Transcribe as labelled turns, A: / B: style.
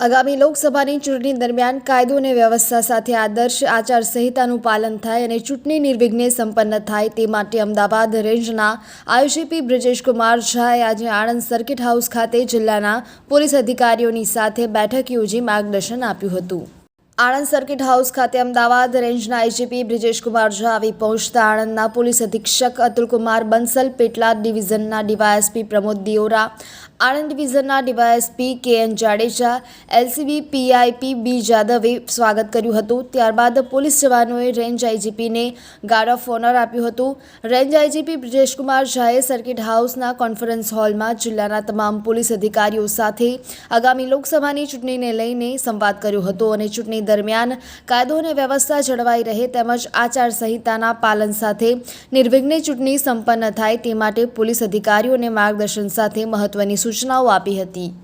A: આગામી લોકસભાની ચૂંટણી દરમિયાન કાયદો અને વ્યવસ્થા સાથે આદર્શ આચારસંહિતાનું પાલન થાય અને ચૂંટણી નિર્વિઘ્ને સંપન્ન થાય તે માટે અમદાવાદ રેન્જના આઈજીપી બ્રિજેશકુમાર ઝાએ આજે આણંદ સર્કિટ હાઉસ ખાતે જિલ્લાના પોલીસ અધિકારીઓની સાથે બેઠક યોજી માર્ગદર્શન આપ્યું હતું. આણંદ સર્કિટ હાઉસ ખાતે અમદાવાદ રેન્જના આઈજીપી બ્રિજેશકુમાર ઝા આવી પહોંચતા આણંદના પોલીસ અધિક્ષક અતુલકુમાર બંસલ પેટલાદ ડિવિઝનના DYSP Pramod Diyora Anand ડિવિઝનના DYSP K N Jadeja, LCB, PI P B જાદવે સ્વાગત કર્યું હતું. ત્યારબાદ પોલીસ જવાનોએ રેન્જ આઈજીપીને ગાર્ડ ઓફ ઓનર આપ્યું હતું. રેન્જ આઈજીપી બ્રિજેશકુમાર ઝાએ સર્કિટ હાઉસના કોન્ફરન્સ હોલમાં જિલ્લાના તમામ પોલીસ અધિકારીઓ સાથે આગામી લોકસભાની ચૂંટણીને લઈને સંવાદ કર્યો હતો અને ચૂંટણી દરમિયાન કાયદો અને વ્યવસ્થા જળવાઈ રહે તેમજ આચારસંહિતાના પાલન સાથે નિર્વિઘ્ને ચૂંટણી સંપન્ન થાય તે માટે પોલીસ અધિકારીઓને માર્ગદર્શન સાથે મહત્વની સૂચનાઓ આપી હતી.